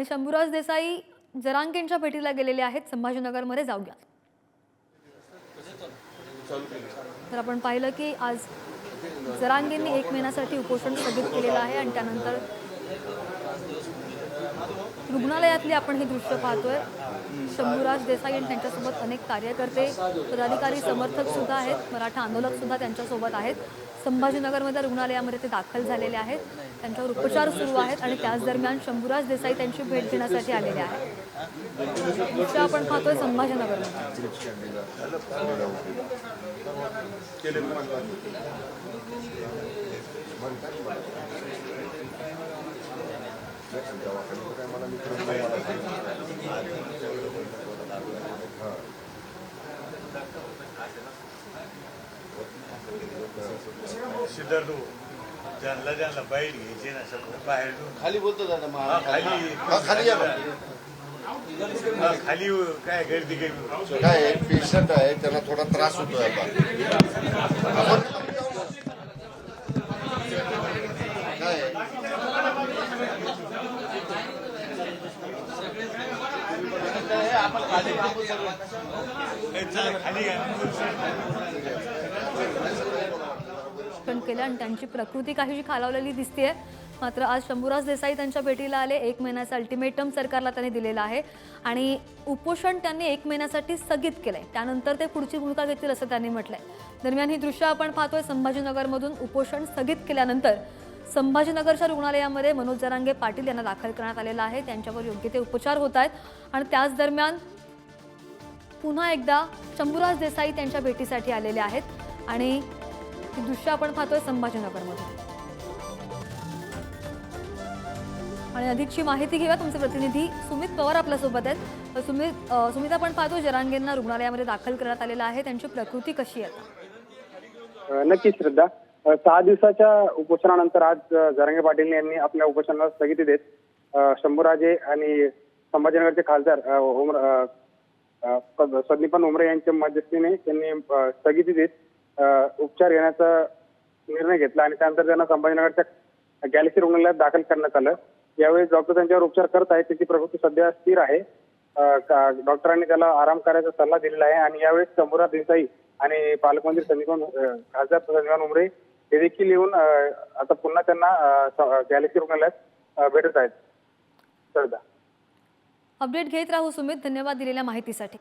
आणि शंभूराज देसाई जरांगेंच्या भेटीला गेलेले आहेत. संभाजीनगरमध्ये जाऊया. तर आपण पाहिलं की आज जरांगेंनी एक महिन्यासाठी उपोषण स्थगित केलेलं आहे आणि त्यानंतर रुग्णालयातली आपण हे दृश्य पाहतोय. शंभूराज देसाई आणि त्यांच्यासोबत अनेक कार्यकर्ते पदाधिकारी समर्थक सुद्धा आहेत. मराठा आंदोलक सुद्धा त्यांच्यासोबत आहेत. संभाजीनगरमध्ये रुग्णालयामध्ये ते दाखल झालेले आहेत. त्यांच्यावर उपचार सुरू आहेत आणि त्याच दरम्यान शंभूराज देसाई त्यांची भेट घेण्यासाठी आलेले आहेत. दृश्य आपण पाहतोय संभाजीनगरमध्ये. सिद्धार्थ ज्यांना ज्यांना बाहेर घ्यायचे ना सगळं बाहेर खाली बोलतो दादा खाली. खाली या खाली काय गर्दी काय? आहे पेशंट आहे त्यांना थोडा त्रास होतोय आता आपण काय आहे? आपण खाली थांबू सगळं. ए, चला खाली घ्या. पण केलं आणि त्यांची प्रकृती काहीशी खालावलेली दिसते मात्र आज शंभूराज देसाई त्यांच्या भेटीला आले. एक महिन्याचा अल्टिमेटम सरकारला त्यांनी दिलेला आहे. आणि उपोषण त्यांनी एक महिन्यासाठी स्थगित केलंय. त्यानंतर ते पुढची भूमिका घेतील असं त्यांनी म्हटलंय. दरम्यान ही दृश्य आपण पाहतोय संभाजीनगरमधून उपोषण स्थगित केल्यानंतर संभाजीनगरच्या रुग्णालयामध्ये मनोज जरांगे पाटील यांना दाखल करण्यात आलेलं आहे. त्यांच्यावर योग्य ते उपचार होत आहेत. आणि त्याच दरम्यान पुन्हा एकदा शंभूराज देसाई त्यांच्या भेटीसाठी आलेले आहेत. आणि ही दृश्य आपण पाहतोय संभाजीनगरमध्ये. आणि अधिकची माहिती घेऊया. तुमचे प्रतिनिधी सुमित पवार आपल्यासोबत आहेत. सुमित सुमित आपण पाहतो जरांगेंना रुग्णालयामध्ये दाखल करण्यात आलेलं आहे. त्यांची प्रकृती कशी आहे नक्की श्रद्धा. सहा दिवसाच्या उपोषणानंतर आज अ, जरांगे पाटील यांनी आपल्या उपोषणाला स्थगिती देत शंभूराजे आणि संभाजीनगरचे खासदार अ, उमर उमरे यांच्या मध्यस्थीने त्यांनी स्थगिती देत उपचार घेण्याचा निर्णय घेतला आणि त्यानंतर त्यांना संभाजीनगरच्या गॅलेक्सी रुग्णालयात दाखल करण्यात आलं. यावेळी डॉक्टर त्यांच्यावर उपचार करत आहेत त्याची प्रकृती सध्या स्थिर आहे. का- डॉक्टरांनी त्याला आराम करायचा सल्ला दिलेला आहे आणि यावेळी शंभूराज देसाई आणि पालकमंत्री संदीपन खासदार संदीपन उमरे हे देखील येऊन आता पुन्हा त्यांना गॅलेक्सी रुग्णालयात भेटत आहेत. श्रद्धा. अपडेट घेत राहू सुमित. धन्यवाद दिलेल्या माहितीसाठी.